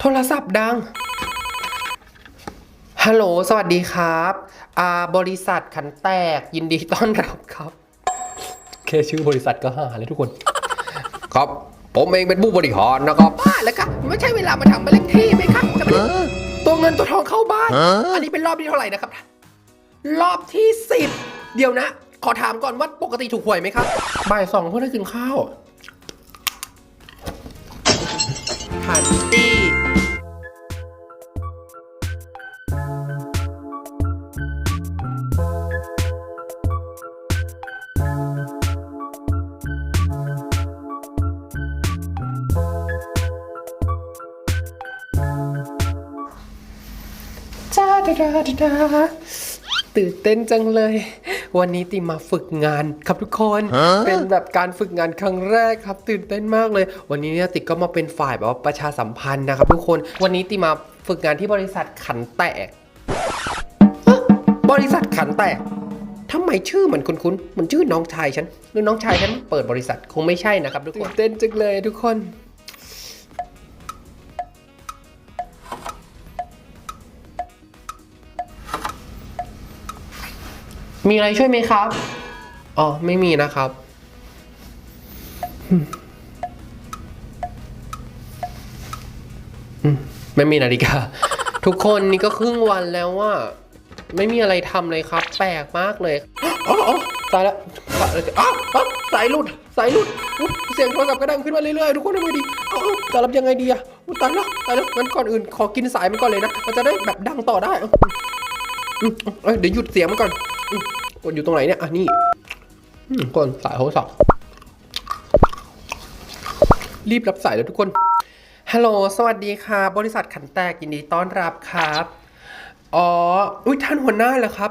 โทรศัพท์ดัง ฮัลโหล สวัสดีครับอ่าบริษัทขันแตกยินดีต้อนรับครับแค่ชื่อบริษัทก็หาเลยทุกคน ครับ ผมเองเป็นผู้บริหารนะครับบ้าแล้วครับไม่ใช่เวลามาทำมาเล็กที่ไหมครับจะไปตัวเงินตัวทองเข้าบ้าน อันนี้เป็นรอบที่เท่าไหร่นะครับ รอบที่สิบเดี๋ยวนะ ขอถามก่อนว่าปกติถูกหวยไหมครับ บ่ายสองเพื่อได้กินข้าวหันตี้ ดาดาดาดาตื่นเต้นจังเลย วันนี้ติมาฝึกงานครับทุกคน เป็นแบบการฝึกงานครั้งแรกครับ ตื่นเต้นมากเลย วันนี้เนี่ยติก็มาเป็นฝ่ายแบบว่าประชาสัมพันธ์นะครับทุกคน วันนี้ติมาฝึกงานที่บริษัทขันแตกฮะบริษัทขันแตกทำไมชื่อเหมือนคุ้นๆเหมือนชื่อน้องชายฉันหรือน้องชายฉันเปิดบริษัทคงไม่ใช่นะครับทุกคน ตื่นเต้นจังเลยทุกคน มีอะไรช่วยไหมครับ อ๋อ ไม่มีนะครับอืมอืมไม่มีนาฬิกา ทุกคนนี่ก็ครึ่งวันแล้วว่า ไม่มีอะไรทำเลยครับ แปลกมากเลยอ๋ออ๋อตายแล้วตายแล้วอ้าวอ้าวสายหลุด สายหลุดอุ๊ยเสียงโทรศัพท์ก็ดังขึ้นมาเรื่อยๆ ทุกคนทำไงดีเอ้าวจะรับยังไงดีอะอุ๊ยตายแล้วตายแล้วงั้นก่อนอื่น ขอกินสายมันก่อนเลยนะ มันจะได้แบบดังต่อได้อืมเอ้ยเดี๋ยวหยุดเสียงมันก่อนอืม กดอยู่ตรงไหนเนี่ย อะ นี่อืมก่อนสายโทรศัพท์รีบรับสายแล้วทุกคน ฮัลโหล สวัสดีค่ะ บริษัทขันแตกยินดีต้อนรับครับ อ๋อ อุ้ยท่านหัวหน้าเหรอครับ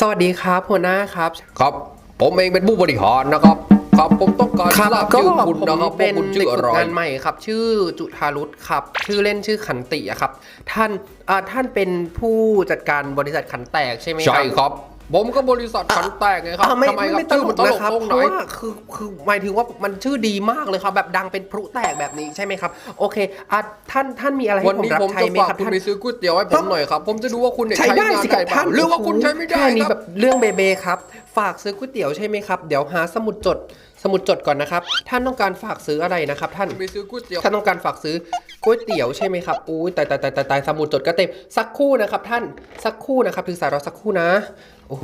สวัสดีครับหัวหน้าครับ ครับ ผมเองเป็นผู้บริหารนะครับ ครับผมต้องการทราบชื่อคุณผมนะครับเป็ว่านคุณชื่เด็อกอะฝึไรกงานใหม่ครับ ชื่อจุธารุตครับ ชื่อเล่นชื่อขันติอะครับ ท่านอ่าท่านเป็นผู้จัดการบริษัทขันแตกใช่ไหมครับใช่ครับ ผมก็บริษัทขันแตกไงครับอ่าไม่ทำไมครับไม่ตชื่อลมันกตลนะกครับตรงเพไหนราะว่าคือคือหมายถึงว่ามันชื่อดีมากเลยครับ แบบดังเป็นพลุแตกแบบนี้ใช่ไหมครับ โอเคอะท่านท่านมีอะไรให้วันผมนี้รับผมใช้จะไหมฝากครับคุณท่านไปซื้อก๋วยเตี๋ยวให้ผมหน่อยครับผมจะดูว่าคุณเนี่ยใช้ใช้ได้งานสิคได้รับเปท่าล่านหรือว่าคุณใช้ไม่ได้แค่นี้คแบรับบเรื่องเบเบครับ ฝากซื้อก๋วยเตี๋ยวใช่ไหมครับเดี๋ยวหาสมุดจด สมุดจดก่อนนะครับ ท่านต้องการฝากซื้ออะไรนะครับ ท่านไปซื้อก๋วยเตี๋ยวท่านต้องการฝากซื้อก๋วยเตี๋ยวใช่ไหมครับอุ้ยตายตายตายตายตายสมุดจดก็เต็มสักครู่นะครับ ท่านสักครู่นะครับถือสายเราสักครู่นะโอ้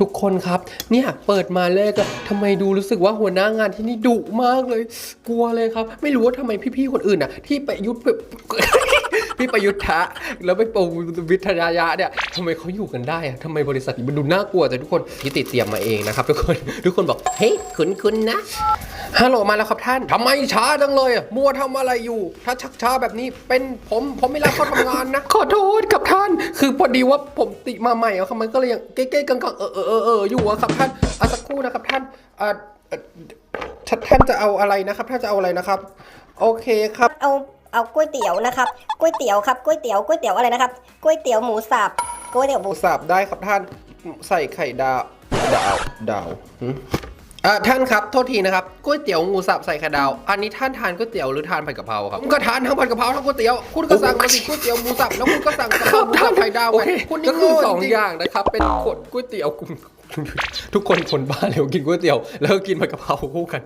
ทุกคนครับ เนี่ยเปิดมาแรกอะทำไมดูรู้สึกว่าหัวหน้างานที่นี่ดุมากเลย กลัวเลยครับ ไม่รู้ว่าทำไมพี่ๆคนอื่นอะที่ประยุทธ์ พี่ประยุทธ์ทะแล้วไปปงวิทยายะเนี่ยทำไมเขาอยู่กันได้อะทำไมบริษัทมันดูน่ากลัวแต่ทุกคนที่ติดเตรียมมาเองนะครับทุกคนทุกคนบอกเฮ้ยคุ้นๆนะฮัลโหลมาแล้วครับท่านทำไมช้าจังเลยอะมัวทำอะไรอยู่ ถ้าชักช้าแบบนี้เป็นผมผมไม่รับเขาทำงานนะ ขอโทษครับท่าน คือพอดีว่าผมติมาใหม่อะครับมันก็เลยยังเก๊ๆกังๆเออเออเออเอออยู่อะครับท่านอะสักครู่นะครับท่านอ่าเอ่อท่าท่านจะเอาอะไรนะครับท่านจะเอาอะไรนะครับ โอเคครับเอา เอาก๋วยเตี๋ยวนะครับก๋วยเตี๋ยวครับก๋วยเตี๋ยวก๋วยเตี๋ยวอะไรนะครับก๋วยเตี๋ยวหมูสับก๋วยเตี๋ยวหหมูมูสับได้ครับท่านใส่ไข่ดาวดาวดาวหืมอ่าท่านครับโทษทีนะครับก๋วยเตี๋ยวหมูสับใส่ไข่ดาว อันนี้ท่านทานก๋วยเตี๋ยวหรือทานผัดกะเพราครับผมก็ทานทั้งผัดกะเพราทั้งก๋วยเตี๋ยวคุณก็สั่งมาสิก๋วยเตี๋ยวหมูสับแล้วคุณก็สั่งกะเพราหมูสับไข่ดาวโอไปเคคุณก็นี่คือโง่สองจริงอย่างนะครับ เป็นขวดก๋วยเตี๋ยวทุกคนคนบ้าเร็วกินก๋วยเตี๋ยว แล้วก็กินผัดกะเพราคู่กัน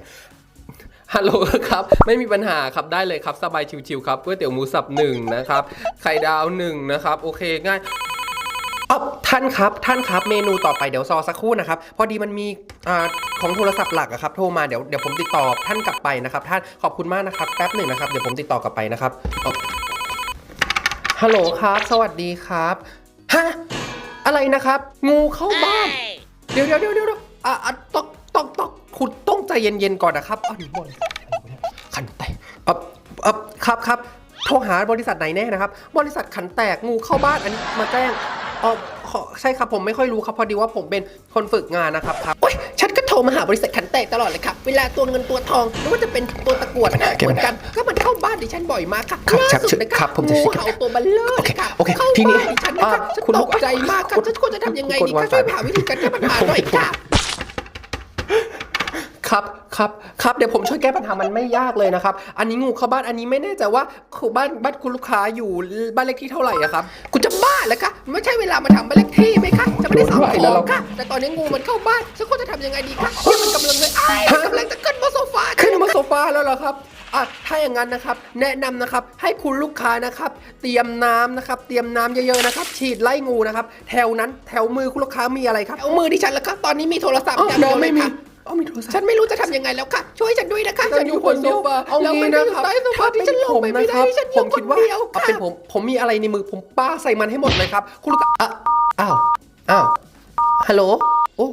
ฮัลโหลครับ ไม่มีปัญหาครับได้เลยครับ สบายชิวๆครับก๋วยเตี๋ยวหมูสับหนึ่งนะครับไข่ดาวหนึ่งนะครับ โอเคง่ายอ๋อท่านครับ ท่านครับเมนูต่อไปเดี๋ยวซอสักครู่นะครับ พอดีมันมีอ่าของโทรศัพท์หลักอะครับ โทรมาเดี๋ยวเดี๋ยวผมติดต่อท่านกลับไปนะครับ ท่านขอบคุณมากนะครับแป๊บหนึ่งนะครับเดี๋ยวผมติดต่อกลับไปนะครับอ๋อฮัลโหลครับ สวัสดีครับฮะอะไรนะครับ งูเข้าบ้าน เดี๋ยวเดี๋ยวเดี๋ยวเดี๋ยวอะอะตอกตอกตอกคุณต้อง ใจเย็นๆก่อนนะครับอันนี้บริษัทอะไรวะเนี่ยขันแตกเอ่อเอ่อครับครับโทรหาบริษัทไหนแน่นะครับ บริษัทขันแตกงูเข้าบ้านอันนี้มาแจ้งอ๋อขอใช่ครับผมไม่ค่อยรู้ครับพอดีว่าผมเป็นคนฝึกงานนะครับครับโอ๊ยฉันก็โทรมาหาบริษัทขันแตกตลอดเลยครับ เวลาตัวเงินตัวทองหรือว่าจะเป็นตัวตะกรวดเหมือนกัน ก็มันเข้าบ้านดิฉันบ่อยมากค่ะครับล่าสุดนะคครัรับบผมจะงูเช็คเห่าตัวเบัลเลอร์โอเคค่ะโอเคเข้าทีนี้บ้านดิฉันนะอ่าคะฉันคุณตกใจมากค่ะคุณฉันควรจะทำยังไงคุณดีวางคะช่วยสายหาวิธีการแก้ปัญหาหน่อยค่ะ ครับครับครับเดี๋ยวผมช่วยแก้ปัญหามันไม่ยากเลยนะครับ อันนี้งูเข้าบ้านอันนี้ไม่แน่ใจว่าคือบ้านบ้านคุณลูกค้าอยู่บ้านเลขที่เท่าไหร่อะครับคุณจะบ้าเหรอคะไม่ใช่เวลามาทำบ้านเลขที่ไหมคะจะไม่ได้สามไหวขแล้อวงเราค่ะแต่ตอนนี้งูมันเข้าบ้านฉันควรจะทำยังไงดีคะที่มันกำลังเลยอ้ายมันกำลังจะขึ้นบนโซฟาขึ้นมาโซฟาแล้วเหรอครับอะถ้าอย่างนั้นนะครับ แนะนำนะครับ ให้คุณลูกค้านะครับ เตรียมน้ำนะครับ เตรียมน้ำเยอะๆนะครับ ฉีดไล่งูนะครับ แถวนั้น แถวมือคุณลูกค้ามีอะไรครับเอามือดิฉันแล้วครับ ตอนนี้มีโทรศัพท์อ๋ออย่างน้เดีองยวเลไม่ยมีค่ะ อ๋อมีโทรศัพท์ ฉันไม่รู้จะทำยังไงแล้วค่ะ ช่วยฉันด้วยนะคะฉันอยู่คนเดียวเอาแล้วงี้มันก็นะอยู่ครับใต้โซฟาที่ฉันลงไปไม่ได้ฉันอผยู่มคคินดว่าเดียวเอาค่ะ เป็นผมผมมีอะไรในมือผมป้าใส่มันให้หมดเลยครับ คุณลูกค้าอะอ้าวอ้าวฮัลโหลโอ้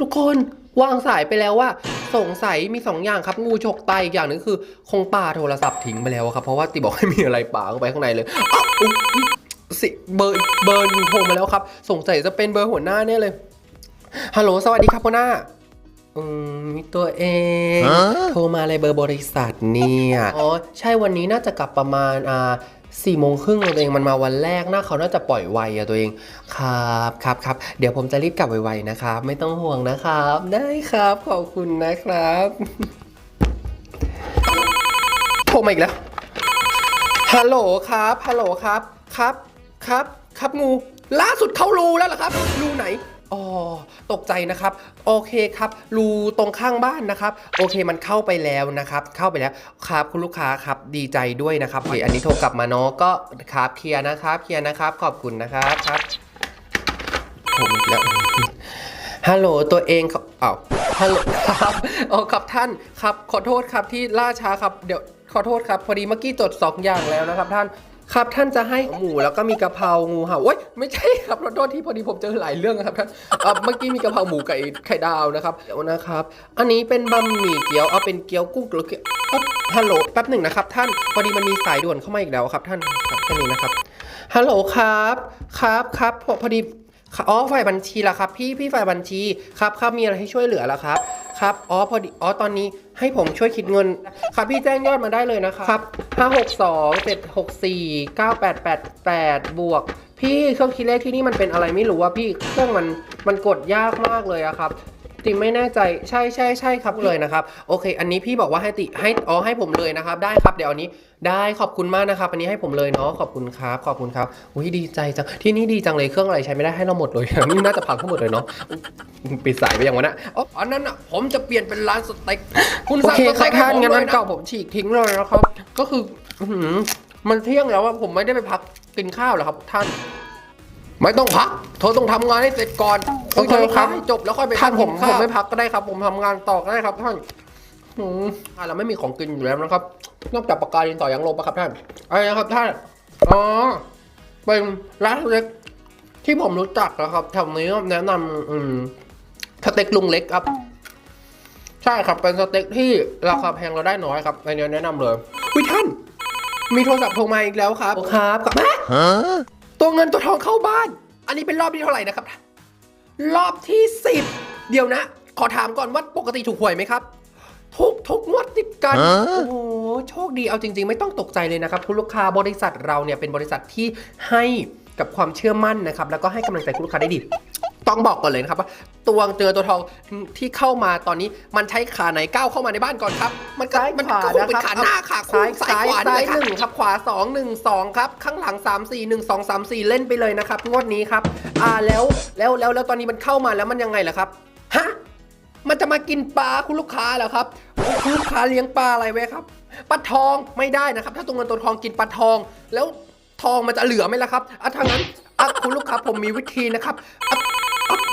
ทุกคนวางสายไปแล้วว่าสงสัยมีสองอย่างครับงูฉกไตอีกอย่างหนึงคือ คงปาโทรศัพท์ทิ้งไปแล้วอะครับ เพราะว่าติบอกให้มีอะไรปาเข้าไปข้างในเลยอ้าวอุ๊ยสิเบอร์เบอร์โทรมาแล้วครับ สงสัยจะเป็นเบอร์หัวหน้าเนี่ยเลยฮัลโหลสวัสดีครับหัวหน้า อืมมีตัวเอง โทรมาอะไรเบอร์บริษัทเนี่ย อ๋อ ใช่วันนี้น่าจะกลับประมาณอ่าสี่โมงครึ่งตัวเองมันมาวันแรกน่าเขาน่าจะปล่อยไวอะตัวเอง ครับครับครับเดี๋ยวผมจะรีบกลับไวๆนะครับ ไม่ต้องห่วงนะครับ ได้ครับขอบคุณนะครับโทรมาอีกแล้วฮัลโหลครับฮัลโหลครับครับครับ ครับงู ล่าสุดเขารูแล้วเหรอครับ รูไหน อ๋อตกใจนะครับ โอเคครับรูตรงข้างบ้านนะครับ โอเคมันเข้าไปแล้วนะครับ เข้าไปแล้วครับคุณลูกค้าครับดีใจด้วยนะครับโอเคอันนี้โทรกลับมาเนาะก็ครับเคลียร์นะครับเคลียร์นะครับ ขอบคุณนะครับครับผมอีกแล้วฮัลโหลตัวเองครับอ้าวฮัลโหลครับอ๋อครับท่านครับขอโทษครับที่ล่าช้าครับเดี๋ยวขอโทษครับ พอดีเมื่อกี้จดสองอย่างแล้วนะครับ ท่าน ครับท่านจะให้หมูแล้วก็มีกะเพรางูเห่าโอ๊ยไม่ใช่ครับรถโทษที่พอดีผมเจอหลายเรื่องครับท่านเอ่อเมื่อกี้มีกะเพราหมูไก่ไข่ดาวนะครับเดี๋ยวนะครับ อันนี้เป็นบะหมี่เกี๊ยวเอาเป็นเกี๊ยวกุ้งหรือเกี๊ยวฮัลโหลแป๊บหนึ่งนะครับ ท่านพอดีมันมีสายด่วนเข้ามาอีกแล้วครับ ท่านครับแค่นี้นะครับฮัลโหลครับครับครับพอดี อ๋อฝ่ายบัญชีละครับ พี่พี่ฝ่ายบัญชีครับครับมีอะไรให้ช่วยเหลือละครับครับอ๋อพอดีอ๋อตอนนี้ให้ผมช่วยคิดเงิน ครับพี่แจ้งยอดมาได้เลยนะครับห้าหกสองเจ็ดหกสี่เก้าแปดแปดแปดบวก พี่เครื่องคิดเลขที่นี่มันเป็นอะไรไม่รู้ว่าพี่เครื่องมันมันกดยากมากเลยอะครับ ติไม่แน่ใจใช่ใช่ใช่ครับเลยนะครับ โอเค อันนี้พี่บอกว่าให้ติให้อ๋อให้ผมเลยนะครับ ได้ครับเดี๋ยวอันนี้ได้ขอบคุณมากนะครับอันนี้ให้ผมเลยเนาะขอบคุณครับขอบคุณครับอุ้ยดีใจจังที่นี่ดีจังเลยเครื่องอะไรใช้ไม่ได้ให้เราหมดเลยนี่น่าจะพังทั้งหมดเลยเนาะปิดสายไปอย่างวะนะอ๋ออันนั้นอะผมจะเปลี่ยนเป็นร้านสเต็กคุณโอสั่งเคสครัเต็บกให้ท่านผมงั้นเลมัยนนะเก่าผมฉีกทิ้งเลยนะครับ ก็คืออื้อหือมันเที่ยงแล้วอะผมไม่ได้ไปพักกินข้าวเหรอครับท่าน ไม่ต้องพัก เธอต้องทำงานให้เสร็จก่อนโอเคครับให้จบแล้วค่อยไปท่านผมกิผข้วมไม่พักก็ได้ครับ ผมทำงานต่อก็ได้ครับท่านอืมอะเราไม่มีของกินอยู่แล้วนะครับ นอกจากปากกาดินต่อยังลบปะครับท่านอะไรนะครับท่านอ๋อเป็นร้านเล็กที่ผมรู้จักนะครับแถวนี้แนะนำอืมสเต็กลุงเล็กครับ ใช่ครับเป็นสเต็กที่ราคาแพงเราได้น้อยครับอันนี้แนะนำเลยวิท่าน มีโทรศัพท์โทรมาอีกแล้วครับครับกับแม่ ตัวเงินตัวทองเข้าบ้าน อันนี้เป็นรอบที่เท่าไหร่นะครับ รอบที่สิบเดี๋ยวนะ ขอถามก่อนว่าปกติถูกหวยไหมครับ ทุกทุกงวดติดกัน โอ้โห โชคดีเอาจริง ๆ ไม่ต้องตกใจเลยนะครับคุณลูกค้าบริษัทเราเนี่ยเป็นบริษัทที่ให้กับความเชื่อมั่นนะครับ แล้วก็ให้กำลังใจคุณลูกค้าได้ดี ต้องบอกก่อนเลยนะครับว่าตัวเจอตัวทองที่เข้ามาตอนนี้มันใช้ขาไหนก้าวเข้ามาในบ้านก่อนครับ มันก็ซ้ายมันขวาก็คงเป็นนะครับขาหน้าขาคู่ซ้ายซ้ายขวาซ้ายซ้ายหนึ่งครับขวาสองหนึ่งสองครับข้างหลังสามสี่หนึ่งสองสามสี่เล่นไปเลยนะครับงวดนี้ครับอ่าแล้วแล้วแล้วแล้วตอนนี้มันเข้ามาแล้วมันยังไงล่ะครับฮะมันจะมากินปลาคุณลูกค้าเหรอครับคุณลูกค้าเลี้ยงปลาอะไรไว้ครับปลาทองไม่ได้นะครับ ถ้าตัวเงินตัวทองกินปลาทอง แล้วทองมันจะเหลือไหมล่ะครับอะทางนั้นอะคุณลูกค้าผมมีวิธีนะครับอะอะ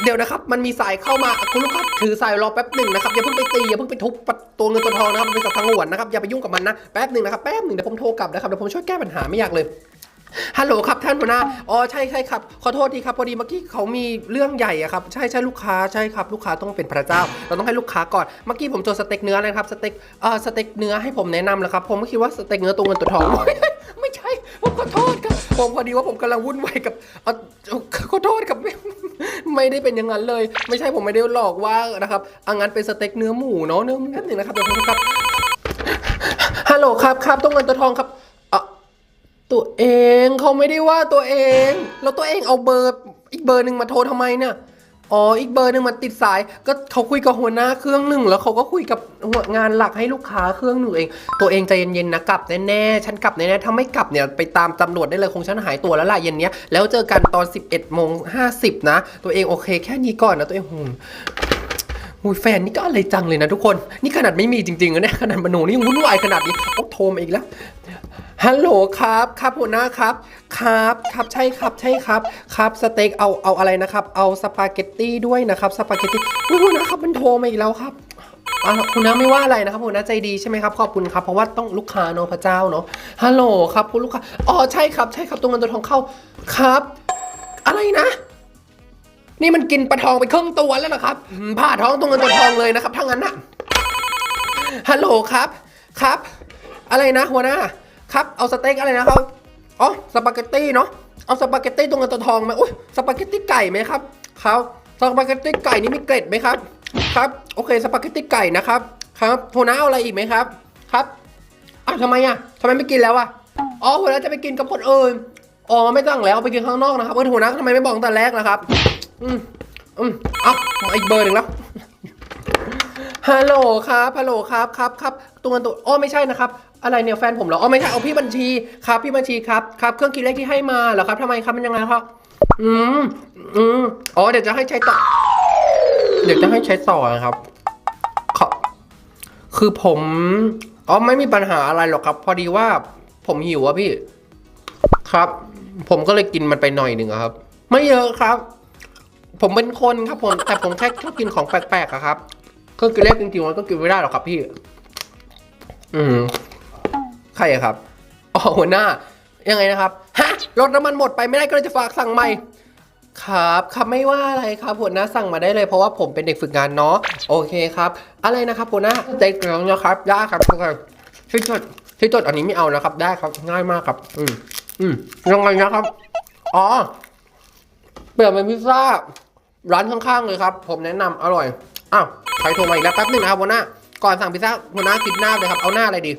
เดี๋ยวนะครับ มันมีสายเข้ามาคุณลูกค้าถือสายรอแป๊บหนึ่งนะครับอย่าเพิ่งไปตีอย่าเพิ่งไปทุบตัวเงินตัวทองนะครับมันเป็นสัตว์ทางหวนนะครับอย่าไปยุ่งกับมันนะแป๊บหนึ่งนะครับแป๊บหนึ่งเดี๋ยวผมโทรกลับนะครับเดี๋ยวผมช่วยแก้ปัญหาไม่ยากเลยฮัลโหลครับท่านหัวหน้า อ๋อใช่ใช่ครับ ขอโทษทีครับพอดีเมื่อกี้เขามีเรื่องใหญ่อะครับ ใช่ใช่ลูกค้าใช่ครับลูกค้าต้องเป็นพระเจ้า เราต้องให้ลูกค้าก่อน เมื่อกี้ผมเจอสเต็กเนื้อเลยครับสเต็ก เอ่อสเต็กเนื้อให้ผมแนะนำแล้วครับ ผมก็คิดว่าสเต็กเนื้อตัวเงินตัวทอง ไม่ใช่ผมขอโทษครับ ผมพอดีว่าผมกำลังวุ่นวายกับเออขอโทษครับ ไม่ได้เป็นอย่างนั้นเลย ไม่ใช่ผมไม่ได้หลอกว่านะครับอังั้นเป็นสเต็กเนื้อหมูเนาะเนื้อหมูนิดหนึ่งนะครับเดี๋ยวผมครับฮัลโหลครับครับตัวเงินตัวทองครับอะตัวเองเขาไม่ได้ว่าตัวเอง แล้วตัวเองเอาเบอร์อีกเบอร์หนึ่งมาโทรทำไมเนี่ย อ๋อ อีกเบอร์หนึ่งมันติดสาย ก็เขาคุยกับหัวหน้าเครื่องหนึ่งแล้วเขาก็คุยกับหัวงานหลักให้ลูกค้าเครื่องหนึ่งเอง ตัวเองใจเย็นๆนะกลับแน่ๆ ฉันกลับแน่ๆ ถ้าไม่กลับเนี่ยไปตามตำรวจได้เลยคงฉันหายตัวแล้วล่ะเย็นเนี้ย แล้วเจอกันตอน 11โมงห้นะ ตัวเองโอเคแค่นี้ก่อนนะตัวเอง อุ้ยแฟนนี่ก็อะไรจังเลยนะทุกคน นี่ขนาดไม่มีจริงๆนะเนี่ยขนาดมโนนี่วุ่นวายขนาดนี้โอ้โทรมาอีกแล้ว ฮัลโหลครับ ครับหัวหน้าครับ ครับครับใช่ครับใช่ครับ ครับสเต็กเอาเอาอะไรนะครับ เอาสปาเกตตี้ด้วยนะครับสปาเกตตี้หัวหน้าครับมันโทรมาอีกแล้วครับอ่าคุณน้าไม่ว่าอะไรนะครับหัวหน้าใจดีใช่ไหมครับขอบคุณครับเพราะว่าต้องลูกค้าเนาะพระเจ้าเนาะฮัลโหลครับคุณลูกค้าอ๋อใช่ครับใช่ครับตัวเงินตัวทองเข้าครับ อะไรนะ นี่มันกินปลาทองไปครึ่งตัวแล้วนะครับผ่าท้องตัวเงินตัวทองเลยนะครับถ้างั้นนะฮัลโหลครับครับ อะไรนะหัวหน้าครับเอาสเต็กอะไรนะครับอ๋อสปาเกตตี้เนาะเอาสปาเกตตี้ตรงกับตัวทองไหมอุ้ยสปาเกตตี้ไก่ไหมครับครับสปาเกตตี้ไก่นี่มีเกล็ดไหมครับครับโอเคสปาเกตตี้ไก่นะครับครับหัวหน้าเอาอะไรอีกไหมครับครับอ้าวทำไมอะทำไมไม่กินแล้วอะอ๋อหัวหน้าจะไปกินกับคนอื่นอ๋อไม่ต้องแล้วไปกินข้างนอกนะครับเออหัวหน้าทำไมไม่บอกตั้งแต่แรกนะครับ อืมอืมเอ้ามาอีกเบอร์หนึ่งแล้วฮัลโหลครับฮัลโหลครับครับครับตัวเงินตัวอ้อไม่ใช่นะครับ อะไรเนี่ยแฟนผมเหรออ๋อไม่ใช่เอาพี่บัญชีครับ พี่บัญชีครับครับเครื่องคิดเลขที่ให้มาเหรอครับทำไมครับมันยังไงครับอืมอืมอ๋อเดี๋ยวจะให้ใช้ต่อ เดี๋ยวจะให้ใช้ต่อนะครับขอคือผมอ๋อไม่มีปัญหาอะไรหรอกครับ พอดีว่า ผมหิวอะพี่ ครับ ผมก็เลยกินมันไปหน่อยหนึ่งครับ ไม่เยอะครับ ผมเป็นคนครับผม แต่ผมแค่ชอบกินของแปลกๆอะครับเครื่องกินเล็กจริงๆมันก็กินไม่ได้หรอกครับพี่ อืมใครอะครับอ๋อหัวหน้า ยังไงนะครับฮะรถน้ำมันหมดไปไม่ได้ก็เลยจะฝากสั่งใหม่ครับครับไม่ว่าอะไรครับหัวหน้าสั่งมาได้เลยเพราะว่าผมเป็นเด็กฝึกงานเนาะโอเคครับ อะไรนะครับหัวหน้าใจกลียวนะครับได้ครับทุกคนที่จดที่จดอันนี้ไม่เอานะครับ ได้ครับง่ายมากครับ อืมอืมยังไงนะครับ อ๋อเปลี่ยนเป็นพิซซ่า ร้านข้างๆเลยครับ ผมแนะนำอร่อยอ้าวใครโทรมาอีกแล้วแป๊บหนึงนะครับหัวหน้าก่อนสั่งพิซซ่าหัวหน้าคิดหน้าเลยครับเอาหน้าอะไรดี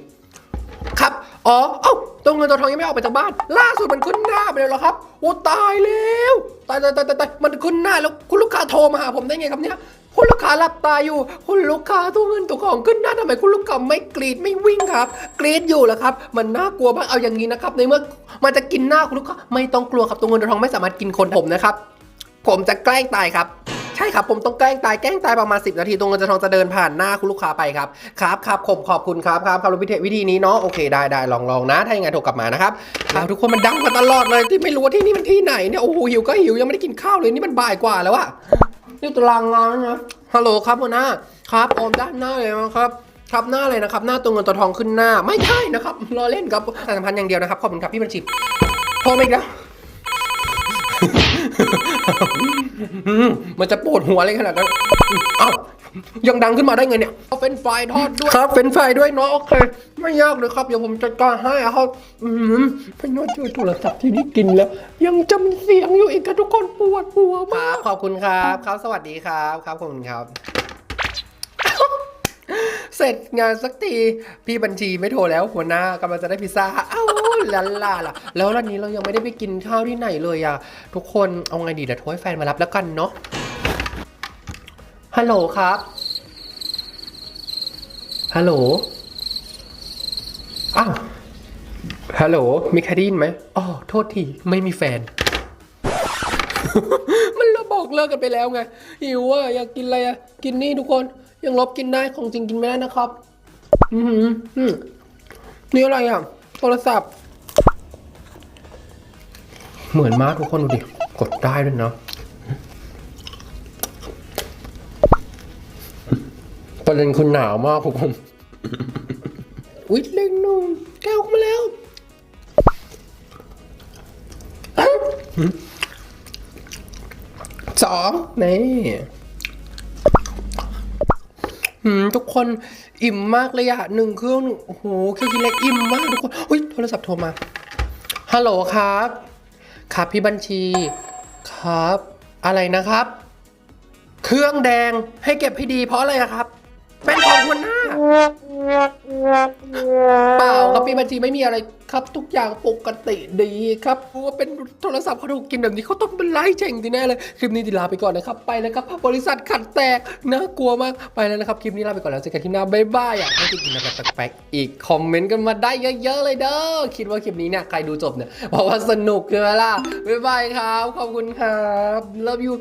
ครับอ๋อเอ้าตัวเงินตัวทองยังไม่ออกไปจากบ้าน ล่าสุดมันขึ้นหน้าไปแล้วเหรอครับโอ้ตายแล้วตายตายตายตายมันขึ้นหน้าแล้วคุณลูกค้าโทรมาหาผมได้ไงครับเนี่ยคุณลูกค้าหลับตาอยู่ คุณลูกค้าตัวเงินตัวทองขึ้นหน้าทำไมคุณลูกค้าไม่กรีดไม่วิ่งครับ กรีดอยู่เหรอครับ มันน่ากลัวมากเอาอย่างนี้นะครับ ในเมื่อมันจะกินหน้าคุณลูกค้าไม่ต้องกลัวครับตัวเงินตัวทองไม่สามารถกินคนผมนะครับ ผมจะแกล้งตายครับใช่ครับ ผมต้องแกล้งตายแกล้งตายประมาณ 10 นาทีตรงเงินจะทองจะเดินผ่านหน้าคุณลูกค้าไปครับครับครับผมขอบคุณครับครับครับวิธีวิธีนี้เนาะโอเคได้ได้ลองลองนะ ถ้ายังไงโทรกลับมานะครับครับทุกคนมันดังมาตลอดเลยที่ไม่รู้ว่าที่นี่มันที่ไหนเนี่ยโอ้โหหิวก็หิวยังไม่ได้กินข้าวเลยนี่มันบ่ายกว่าแล้วอะนี่ตารางงานแล้วนะฮัลโหลครับหัวหน้าครับออมด้านหน้าเลยนะครับครับหน้าเลยนะครับ หน้าตัวเงินตัวทองขึ้นหน้าไม่ใช่นะครับรอเล่นครับสายสัมพันธ์อย่างเดียวนะครับขอบคุณครับพี่บัญชีโทรมาอีกแล้ว มันจะปวดหัวเลยขนาดนั้นเอ้ายังดังขึ้นมาได้ไงเนี่ยเอาเฟรนช์ฟรายทอดด้วยครับเฟรนช์ฟรายด้วยเนาะโอเค ไม่ยากเลยครับเดี๋ยวผมจัดการให้อะครับอืมพี่น้อยช่วยโทรศัพท์ที่นี่กินแล้ว ยังจำเสียงอยู่อีกครับทุกคนปวดหัวมากขอบคุณครับครับสวัสดีครับครับขอบคุณครับ เสร็จงานสักที พี่บัญชีไม่โทรแล้วหัวหน้ากำลังจะได้พิซซ่า เอ้าลาลาล่ะ แล้ววันนี้เรายังไม่ได้ไปกินข้าวที่ไหนเลยอะ ทุกคนเอาไงดีเดี๋ยวโทรให้แฟนมารับแล้วกันเนาะ ฮัลโหลครับ ฮัลโหล อ้าว ฮัลโหล มีใครได้ยินไหมอ๋อ โทษที ไม่มีแฟนมันเราบอกเลิกกันไปแล้วไงหิวอะอยากกินอะไรอะ กินนี่ทุกคน ยังลบกินได้ของจริงกินไม่ได้นะครับ อือหืออืมนี่อะไรอะ โทรศัพท์ เหมือนมากทุกคนดูดิ กดได้ด้วยเนาะประเด็นคุณหนาวมากทุกคนอุ๊ยเล็งหนุ่มแก้วเข้ามาแล้วเอ้าสองนี่ หืมทุกคนอิ่มมากเลยอะหนึ่งเครื่องโอ้โหเครื่องกินเล็กอิ่มมากทุกคนอุ้ยโทรศัพท์โทรมาฮัลโหลครับ ครับพี่บัญชีครับ อะไรนะครับ เครื่องแดงให้เก็บให้ดีเพราะอะไรอะครับ เป็นของหัวหน้า เปล่าครับพี่บัญชีไม่มีอะไรครับ ทุกอย่างปกติดีครับเพราะว่าเป็นโทรศัพท์เขาถูกกินแบบนี้เขาต้องเป็นไล่เจ๋งที่แน่เลยคลิปนี้ดีลาไปก่อนนะครับ ไปแล้วครับ บริษัทขัดแตกน่ากลัวมากไปแล้วนะครับคลิปนี้ลาไปก่อนแล้วเจอกันคลิปหน้าบ๊ายบายอะไม่ติดกินอะไรแปลกๆอีกคอมเมนต์กันมาได้เยอะๆเลยเด้อคิดว่าคลิปนี้เนี่ยใครดูจบเนี่ยเพราะว่าสนุกใช่ไหมล่ะบ๊ายบายครับ ขอบคุณครับ love you